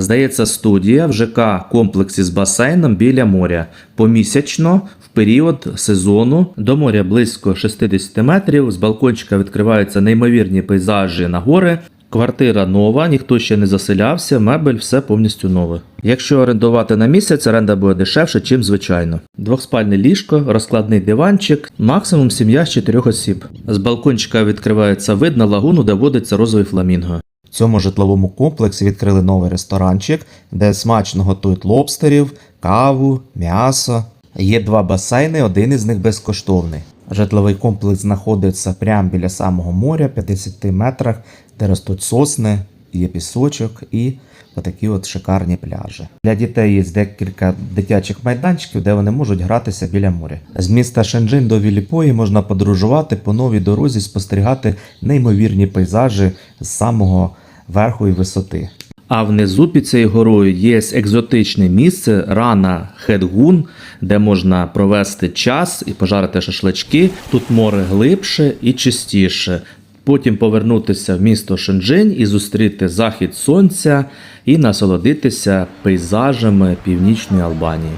Здається, студія в ЖК комплексі з басейном біля моря. Помісячно в період сезону до моря близько 60 метрів. З балкончика відкриваються неймовірні пейзажі на гори. Квартира нова, ніхто ще не заселявся, мебель, все повністю нове. Якщо орендувати на місяць, оренда буде дешевше, чим звичайно. Двохспальне ліжко, розкладний диванчик, максимум сім'я з чотирьох осіб. З балкончика відкривається вид на лагуну, де водиться розовий фламінго. В цьому житловому комплексі відкрили новий ресторанчик, де смачно готують лобстерів, каву, м'ясо. Є два басейни, один із них безкоштовний. Житловий комплекс знаходиться прямо біля самого моря, 50 метрах, де ростуть сосни, є пісочок і отакі от шикарні пляжі. Для дітей є декілька дитячих майданчиків, де вони можуть гратися біля моря. З міста Шенджин до Віліпої можна подорожувати по новій дорозі, спостерігати неймовірні пейзажі з самого верху і висоти. А внизу під цією горою є екзотичне місце Рана Хедгун, де можна провести час і пожарити шашлички. Тут море глибше і чистіше. Потім повернутися в місто Шенджень і зустріти захід сонця і насолодитися пейзажами північної Албанії.